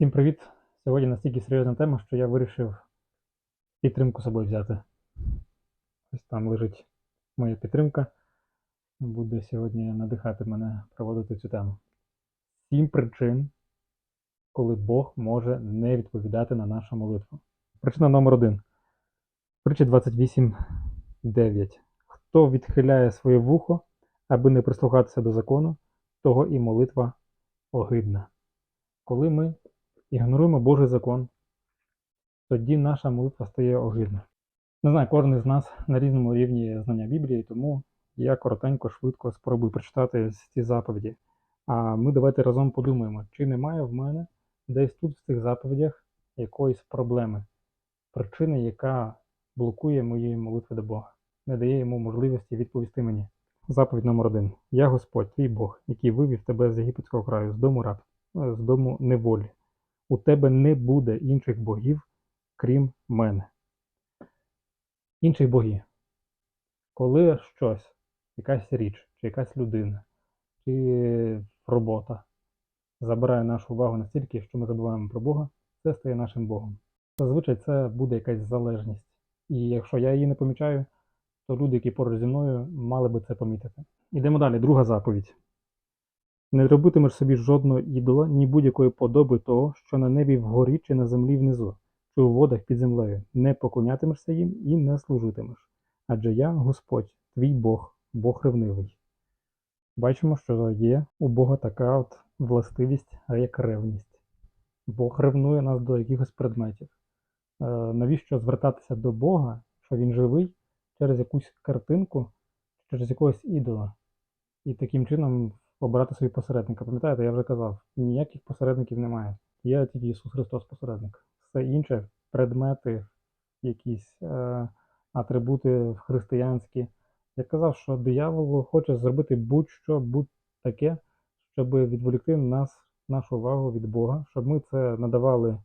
Всім привіт! Сьогодні настільки серйозна тема, що я вирішив підтримку з собою взяти. Ось там лежить моя підтримка. Буде сьогодні надихати мене проводити цю тему. Сім причин, коли Бог може не відповідати на нашу молитву. Причина номер один. Притча 28.9. Хто відхиляє своє вухо, аби не прислухатися до закону, того і молитва огидна. Коли ми ігноруємо Божий закон, тоді наша молитва стає огидна. Не знаю, кожен із нас на різному рівні знання Біблії, тому я коротенько, швидко спробую прочитати ці заповіді. А ми давайте разом подумаємо, чи немає в мене десь тут в цих заповідях якоїсь проблеми, причини, яка блокує мої молитви до Бога, не дає йому можливості відповісти мені. Заповідь номер один. Я Господь, твій Бог, який вивів тебе з єгипетського краю, з дому раб, е, з дому неволі. У тебе не буде інших богів, крім мене. Інших богів. Коли щось, якась річ, чи якась людина, чи робота забирає нашу увагу настільки, що ми забуваємо про Бога, це стає нашим Богом. Зазвичай це буде якась залежність. І якщо я її не помічаю, то люди, які поруч зі мною, мали би це помітити. Ідемо далі. Друга заповідь. Не робитимеш собі жодного ідола, ні будь-якої подоби того, що на небі вгорі чи на землі внизу, чи у водах під землею. Не поклонятимешся їм і не служитимеш. Адже я, Господь, твій Бог, Бог ревнивий. Бачимо, що є у Бога така от властивість, як ревність. Бог ревнує нас до якихось предметів. Е, навіщо звертатися до Бога, що Він живий, через якусь картинку, через якогось ідола? І таким чином обирати собі посередника. Пам'ятаєте, я вже казав, ніяких посередників немає. Є тільки Ісус Христос посередник. Все інше предмети, якісь е, атрибути християнські. Я казав, що диявол хоче зробити будь-що, будь-таке, щоб відволікти нас, нашу увагу від Бога, щоб ми це надавали.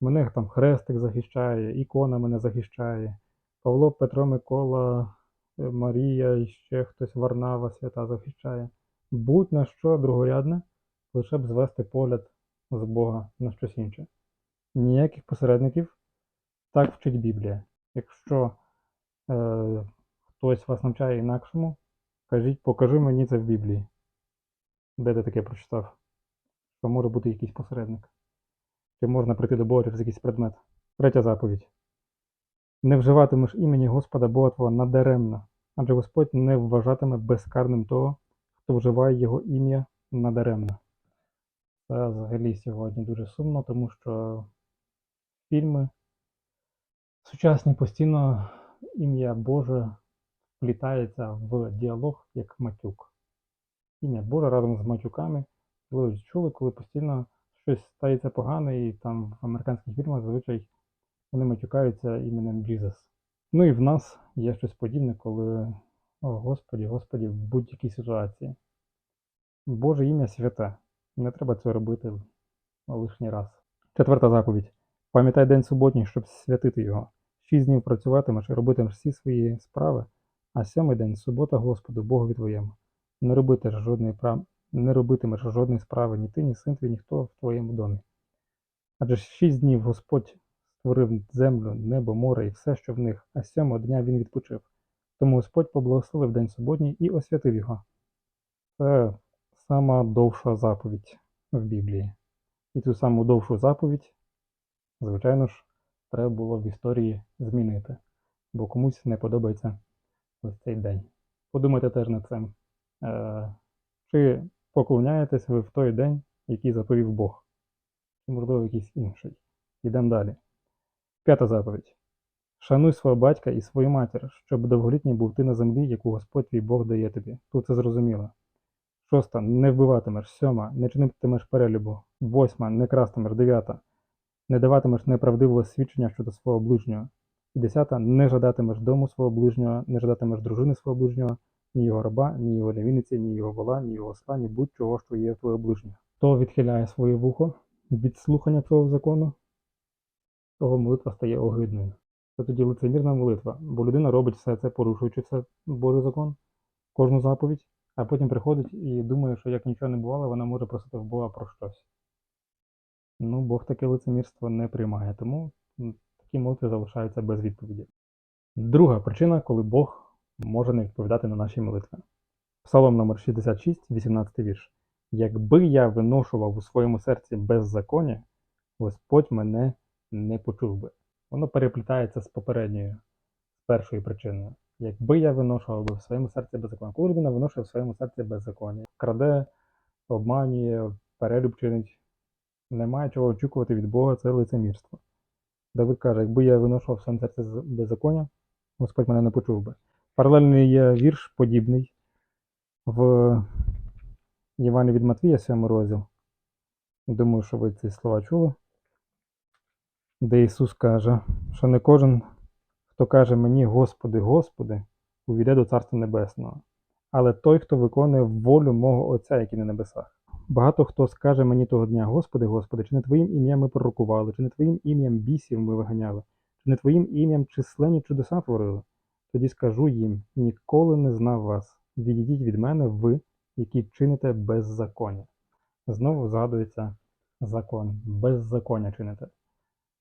Мене там хрестик захищає, ікона мене захищає, Павло, Петро, Микола, Марія і ще хтось Варнава свята захищає. Будь на що другорядне, лише б звести погляд з Бога на щось інше. Ніяких посередників, так вчить Біблія. Якщо е, хтось вас навчає інакшому, кажіть, покажи мені це в Біблії. Де ти таке прочитав? Що може бути якийсь посередник? Чи можна прийти до Бога через якийсь предмет? Третя заповідь. Не вживатимеш імені Господа Бога Твого надаремно, адже Господь не вважатиме безкарним того, хто вживає його ім'я надаремно. Це взагалі сьогодні дуже сумно, тому що фільми сучасні постійно ім'я Боже вплітається в діалог як матюк. Ім'я Боже разом з матюками. Ви чули, коли постійно щось стається погане, і там в американських фільмах зазвичай вони матюкаються іменем Jesus. Ну і в нас є щось подібне, коли о Господі, Господі, в будь-якій ситуації. Боже ім'я святе. Не треба це робити лишній раз. Четверта заповідь. Пам'ятай день суботній, щоб святити його. Шість днів працюватимеш і робитимеш всі свої справи, а сьомий день субота Господу, Богові твоєму. Не робитимеш жодної прав... не робитимеш жодної справи ні ти, ні син твій, ніхто в твоєму домі. Адже шість днів Господь створив землю, небо, море і все, що в них, а сьомого дня він відпочив. Тому Господь поблагословив день суботній і освятив його. Це сама довша заповідь в Біблії. І цю саму довшу заповідь, звичайно ж, треба було в історії змінити, бо комусь не подобається ось цей день. Подумайте теж над цим. Е, Чи поклоняєтесь ви в той день, який заповів Бог? Чи, можливо, якийсь інший? Йдемо далі. П'ята заповідь. Шануй свого батька і свою матір, щоб довголітній був ти на землі, яку Господь твій Бог дає тобі. Тут це зрозуміло. Шоста. Не вбиватимеш. Сьома. Не чинитимеш перелюбу. Восьма. Не крастимеш. Дев'ята. Не даватимеш неправдивого свідчення щодо свого ближнього. І десята. Не жадатимеш дому свого ближнього, не жадатимеш дружини свого ближнього, ні його раба, ні його невінниці, ні його вола, ні його осла, ні будь-чого, що є в твого ближнього. Хто відхиляє своє вухо від слухання цього закону, того молитва стає огидною. Це тоді лицемірна молитва, бо людина робить все це, порушуючи все Божий закон, кожну заповідь, а потім приходить і думає, що як нічого не бувало, вона може просити в Бога про щось. Ну, Бог таке лицемірство не приймає, тому такі молитви залишаються без відповіді. Друга причина, коли Бог може не відповідати на наші молитви. Псалом номер 66, 18 вірш. Якби я виношував у своєму серці беззаконня, Господь мене не почув би. Воно переплітається з попередньою, з першою причиною. Якби я виношував би в своєму серці беззаконня. Коли людина виношує в своєму серці беззаконня, краде, обманює, перелюб чинить, немає чого очікувати від Бога, це лицемірство. Давид каже, якби я виношував в своєму серці беззаконня, Господь мене не почув би. Паралельний є вірш подібний в Євангелії від Матвія, 7 розділ. Думаю, що ви ці слова чули. Де Ісус каже, що не кожен, хто каже мені, Господи, Господи, увійде до Царства Небесного, але той, хто виконує волю мого Отця, який на небесах. Багато хто скаже мені того дня, Господи, Господи, чи не Твоїм ім'ям ми пророкували, чи не Твоїм ім'ям бісів ми виганяли, чи не Твоїм ім'ям численні чудеса творили? Тоді скажу їм: ніколи не знав вас. Відійдіть від мене, ви, які чините беззаконня. Знову згадується закон. Беззаконня чините.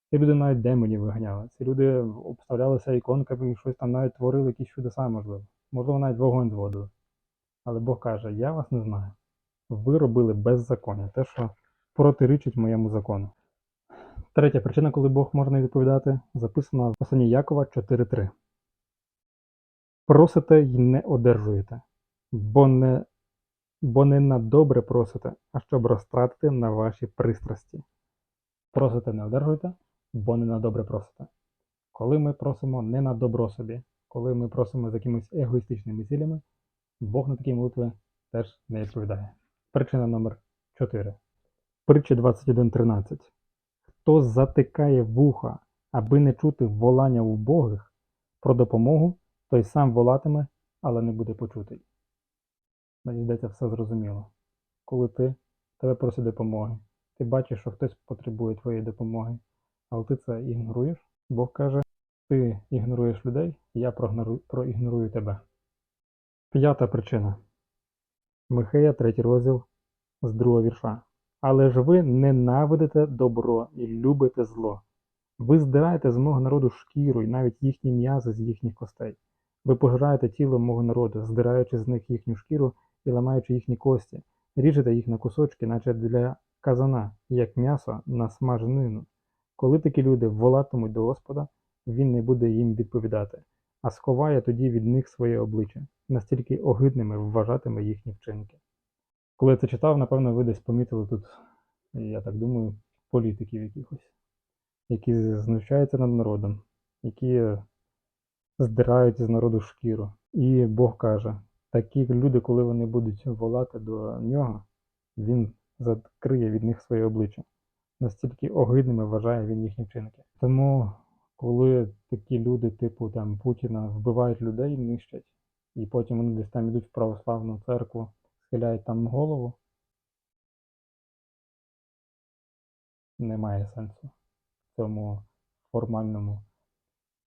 Ці люди навіть демонів виганяли. Ці люди обставлялися іконками і щось там навіть творили якісь чудеса, можливо. Можливо, навіть вогонь зводили. Але Бог каже: Я вас не знаю. Ви робили беззаконня, те, що протирічить моєму закону. Третя причина, коли Бог може не відповідати, записана в посланні Якова 4.3. Просите й не одержуєте, бо не, бо не на добре просите, а щоб розтратити на ваші пристрасті. Просите не одержуєте, бо не на добре просите. Коли ми просимо не на добро собі, коли ми просимо з якимись егоїстичними цілями, Бог на такі молитви теж не відповідає. Причина номер 4. Притча 21.13. Хто затикає вуха, аби не чути волання убогих про допомогу, той сам волатиме, але не буде почутий. Мені здається, все зрозуміло. Коли ти тебе просить допомоги, ти бачиш, що хтось потребує твоєї допомоги, але ти це ігноруєш, Бог каже, ти ігноруєш людей, я проігнорую тебе. П'ята причина. Михея, третій розділ з другого вірша. Але ж ви ненавидите добро і любите зло. Ви здираєте з мого народу шкіру і навіть їхні м'язи з їхніх костей. Ви пожираєте тіло мого народу, здираючи з них їхню шкіру і ламаючи їхні кості, ріжете їх на кусочки, наче для казана, як м'ясо на смаженину. Коли такі люди волатимуть до Господа, він не буде їм відповідати, а сховає тоді від них своє обличчя, настільки огидними вважатиме їхні вчинки. Коли я це читав, напевно, ви десь помітили тут, я так думаю, політиків якихось, які знущаються над народом, які здирають з народу шкіру. І Бог каже, такі люди, коли вони будуть волати до нього, він закриє від них своє обличчя. Настільки огидними вважає він їхні вчинки. Тому, коли такі люди, типу там Путіна, вбивають людей, нищать, і потім вони десь там йдуть в православну церкву, схиляють там голову, немає сенсу в цьому формальному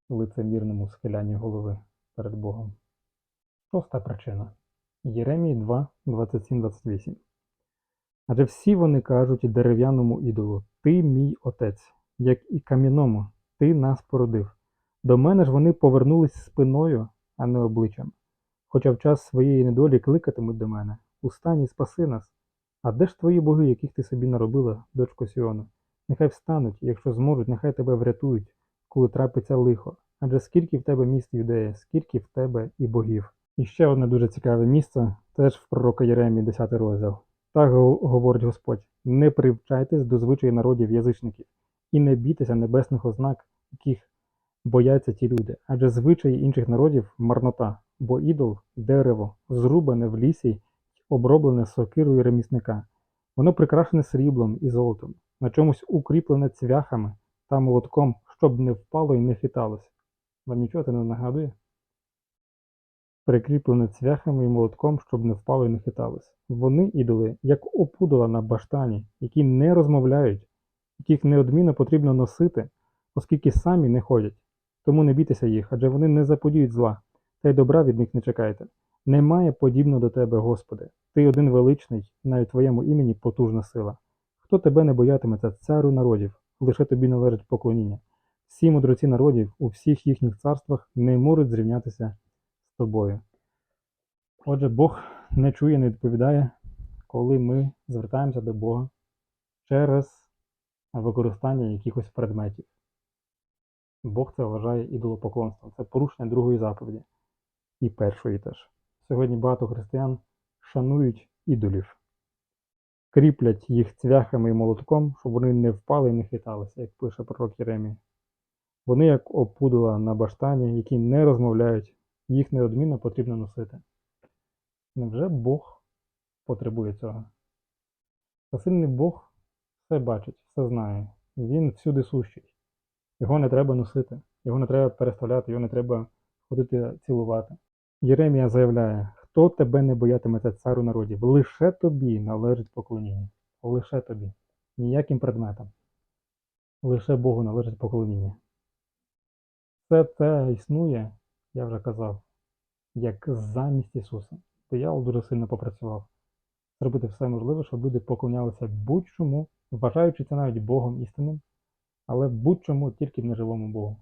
лицемірному схилянні голови перед Богом. Шоста причина. Єремій 2, 27, 28. Адже всі вони кажуть дерев'яному ідолу: Ти мій отець, як і кам'яному, ти нас породив. До мене ж вони повернулись спиною, а не обличчям. Хоча в час своєї недолі кликатимуть до мене: Устань і спаси нас. А де ж твої боги, яких ти собі наробила, дочко Сіону? Нехай встануть, якщо зможуть, нехай тебе врятують, коли трапиться лихо. Адже скільки в тебе міст юдея, скільки в тебе і богів. І ще одне дуже цікаве місце, теж в пророка Єремії, 10 розділ. Так говорить Господь: не привчайтесь до звичаї народів язичників, і не бійтеся небесних ознак, яких бояться ті люди. Адже звичаї інших народів марнота, бо ідол дерево, зрубане в лісі й оброблене сокирою ремісника. Воно прикрашене сріблом і золотом, на чомусь укріплене цвяхами та молотком, щоб не впало і не хиталось. Вам нічого це не нагадує? Прикріплене цвяхами і молотком, щоб не впало і не хиталось. Вони, ідоли, як опудала на баштані, які не розмовляють, яких неодмінно потрібно носити, оскільки самі не ходять. Тому не бійтеся їх, адже вони не заподіють зла, та й добра від них не чекайте. Немає подібного до тебе, Господи. Ти один величний, навіть твоєму імені потужна сила. Хто тебе не боятиметься, царю народів, лише тобі належить поклоніння. Всі мудреці народів у всіх їхніх царствах не можуть зрівнятися з тобою. Отже, Бог не чує, не відповідає, коли ми звертаємося до Бога через використання якихось предметів. Бог це вважає ідолопоклонством. Це порушення другої заповіді і першої теж. Сьогодні багато християн шанують ідолів, кріплять їх цвяхами і молотком, щоб вони не впали і не хиталися, як пише пророк Єремій. Вони як опудала на баштані, які не розмовляють, їх неодмінно потрібно носити. Невже Бог потребує цього? Всесильний Бог все бачить, все знає. Він всюди сущий. Його не треба носити, його не треба переставляти, його не треба ходити цілувати. Єремія заявляє: хто тебе не боятиметься царю народів? Лише тобі належить поклоніння. Лише тобі. Ніяким предметам. Лише Богу належить поклоніння. Все це існує, я вже казав, як замість Ісуса. Диявол дуже сильно попрацював. Зробити все можливе, щоб люди поклонялися будь-чому, вважаючи це навіть Богом істинним, але будь-чому тільки не живому Богу.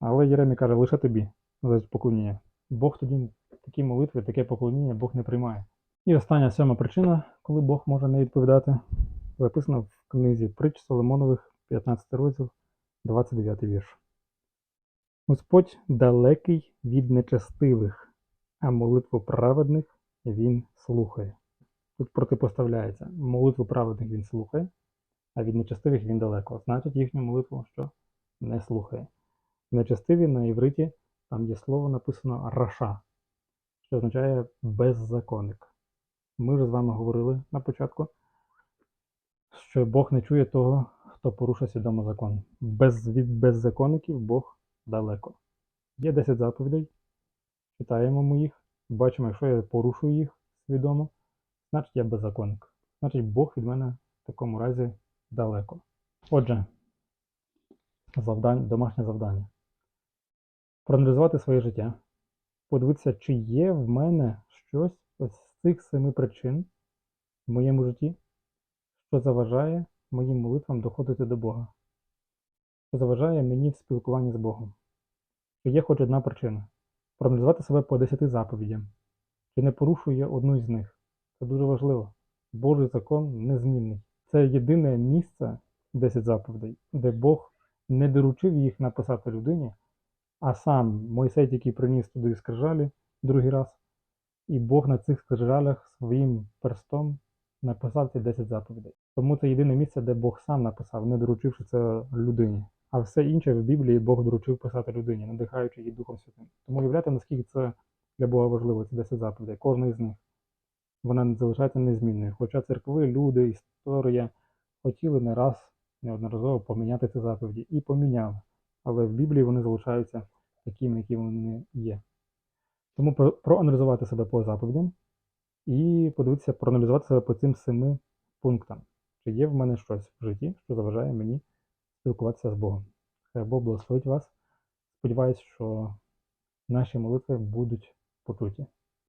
Але Єремій каже, лише тобі належить поклоніння. Бог тоді такі молитви, таке поклоніння Бог не приймає. І остання сьома причина, коли Бог може не відповідати, записана в книзі притч Соломонових, 15 розділ, 29 вірш. Господь далекий від нечестивих, а молитву праведних він слухає. Тут протипоставляється. Молитву праведних він слухає, а від нечестивих він далеко. Значить, їхню молитву що не слухає. Нечестиві на івриті там є слово написано раша, що означає беззаконник. Ми вже з вами говорили на початку, що Бог не чує того, хто порушує свідомо закон. Без, від беззаконників Бог далеко. Є 10 заповідей, читаємо ми їх, бачимо, якщо я порушую їх свідомо, значить я беззаконник. Значить Бог від мене в такому разі далеко. Отже, завдань, домашнє завдання. Проаналізувати своє життя, подивитися, чи є в мене щось ось з цих семи причин в моєму житті, що заважає моїм молитвам доходити до Бога, заважає мені в спілкуванні з Богом. Чи є хоч одна причина. Проаналізувати себе по 10 заповідям, чи не порушую я одну із них. Це дуже важливо. Божий закон незмінний. Це єдине місце 10 заповідей, де Бог не доручив їх написати людині, а сам Мойсей який приніс туди скрижалі другий раз, і Бог на цих скрижалях своїм перстом написав ці 10 заповідей. Тому це єдине місце, де Бог сам написав, не доручивши це людині. А все інше в Біблії Бог доручив писати людині, надихаючи її Духом Святим. Тому уявляєте, наскільки це для Бога важливо, ці 10 заповідей, кожна із них. Вона залишається незмінною. Хоча церкви, люди, історія хотіли не раз неодноразово поміняти ці заповіді і поміняли. Але в Біблії вони залишаються такими, які вони є. Тому проаналізувати себе по заповідям і подивитися, проаналізувати себе по цим семи пунктам. Чи є в мене щось в житті, що заважає мені спілкуватися з Богом. Хай Бог благословить вас. Сподіваюсь, що наші молитви будуть почуті.